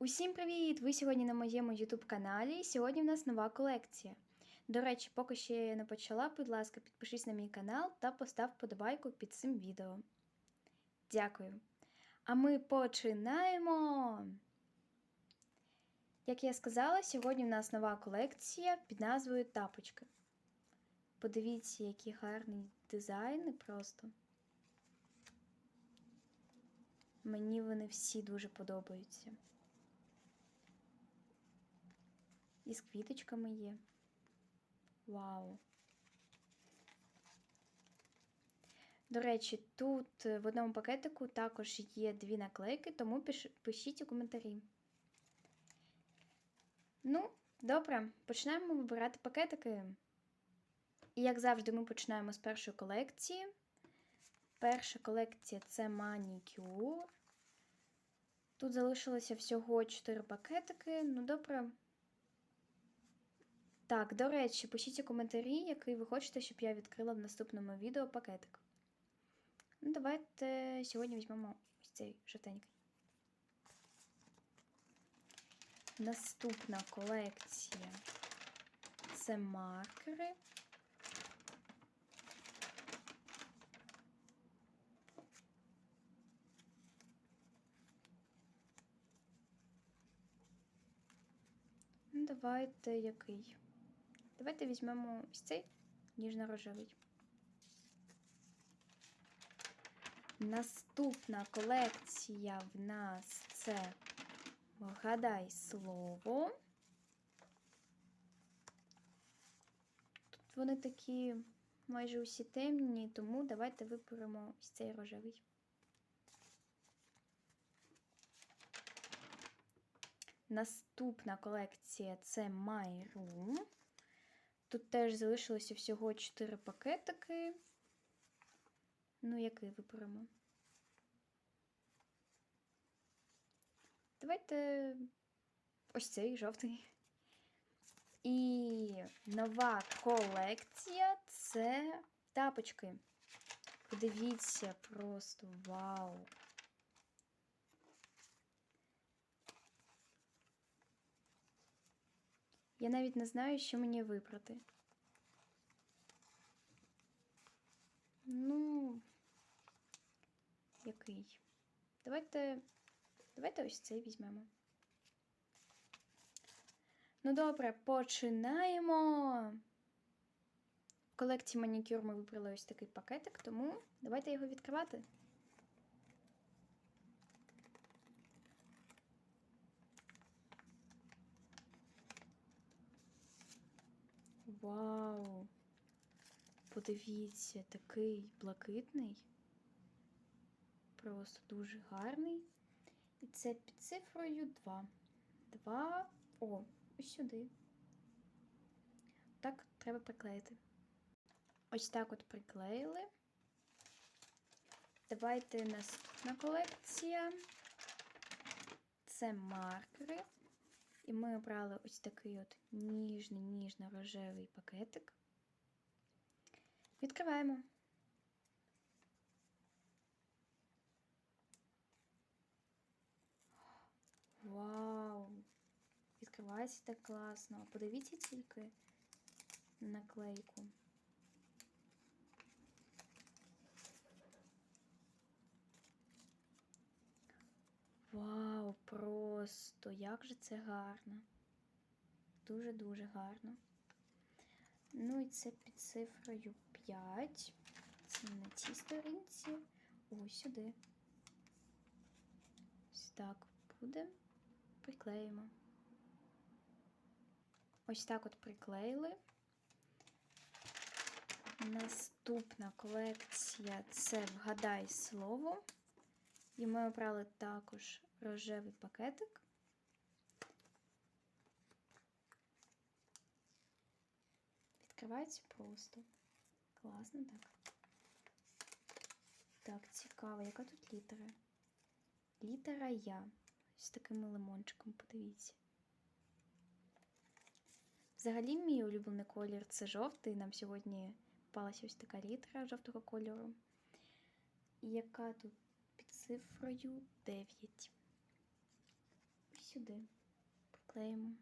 Усім привіт! Ви сьогодні на моєму YouTube каналі. Сьогодні в нас нова колекція. До речі, поки ще не почала, будь ласка, підпишись на мій канал та постав вподобайку під цим відео. Дякую. А ми починаємо! Як я сказала, сьогодні в нас нова колекція під назвою Тапочки. Подивіться, які гарні дизайни просто. Мені вони всі дуже подобаються. І з квіточками є. Вау! До речі, тут в одному пакетику також є дві наклейки, тому пиш- пишіть у коментарі. Ну, добре, починаємо вибирати пакетики. І як завжди, ми починаємо з першої колекції. Перша колекція це манікюр. Тут залишилося всього 4 пакетики. Ну, добре. Так, до речі, пишіть у коментарі, який ви хочете, щоб я відкрила в наступному відео пакетик. Ну, давайте сьогодні візьмемо ось цей жовтенький. Наступна колекція це маркери. Ну, давайте який? Давайте візьмемо ось цей ніжно-рожевий. Наступна колекція в нас це Вгадай слово. Тут вони такі майже усі темні, тому давайте виберемо ось цей рожевий. Наступна колекція це My Room. Тут теж залишилося всього 4 пакетики. Ну, який виберемо? Давайте ось цей жовтий. І нова колекція це тапочки. Подивіться, просто вау! Я навіть не знаю, що мені вибрати. Ну, який? Давайте. Давайте ось цей візьмемо. Ну, добре, починаємо. В колекції манікюр ми вибрали ось такий пакетик, тому давайте його відкривати. Вау! Подивіться, такий блакитний. Просто дуже гарний. І це під цифрою 2. 2. О, ось сюди. Так, треба приклеїти. Ось так от приклеїли. Давайте наступна колекція. Це маркери. І ми обрали ось такий от ніжний, ніжно-рожевий пакетик. Відкриваємо. Вау! Відкривається так класно. Подивіться тільки на наклейку. Вау, просто як же це гарно. Дуже-дуже гарно. Ну і це під цифрою 5. Це на цій сторінці. Ось сюди. Ось так буде. Приклеїмо. Ось так от приклеїли. Наступна колекція це Вгадай слово. І ми обрали також рожевий пакетик. Відкривається просто. Класно так. Так, цікаво, яка тут літера? Літера Я. З таким лимончиком, подивіться. Взагалі, мій улюблений колір це жовтий. Нам сьогодні попалася ось така літера жовтого кольору. Яка тут під цифрою 9. Ось сюди приклеїмо.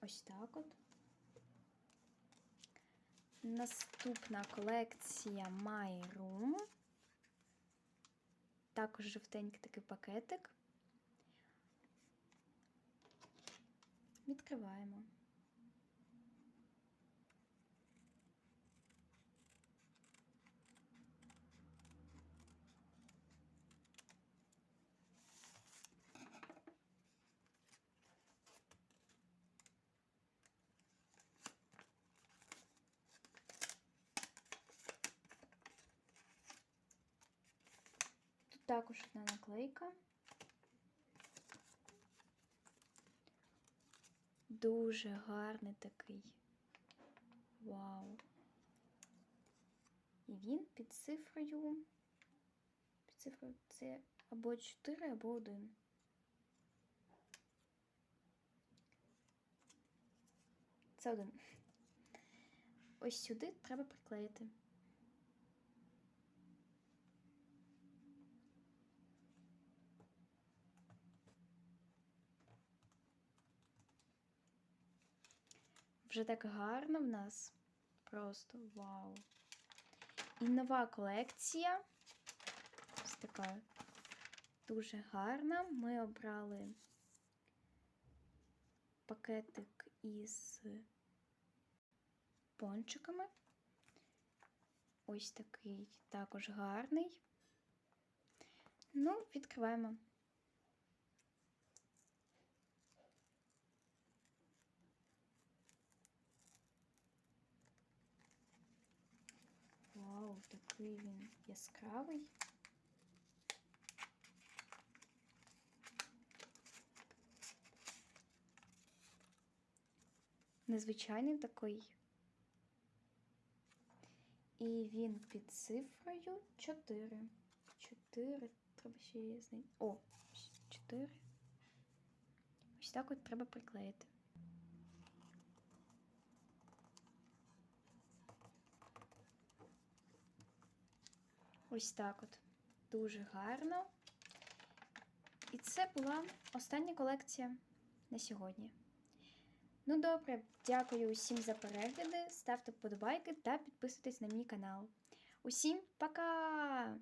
Ось так от. Наступна колекція My Room. Також жовтенький такий пакетик. Відкриваємо. Також одна наклейка. Дуже гарний такий. Вау. І він під цифрою. Під цифрою це або 4, або 1. Це один. Ось сюди треба приклеїти. Вже так гарно в нас. Просто вау. І нова колекція. Ось така дуже гарна. Ми обрали пакетик із пончиками. Ось такий також гарний. Ну, відкриваємо. Вау, такий він яскравий. Незвичайний такий. І він під цифрою 4. 4. Треба ще її знайти. О, 4. Ось так от треба приклеїти. Ось так от. Дуже гарно. І це була остання колекція на сьогодні. Ну добре, дякую усім за перегляди. Ставте вподобайки та підписуйтесь на мій канал. Усім пока!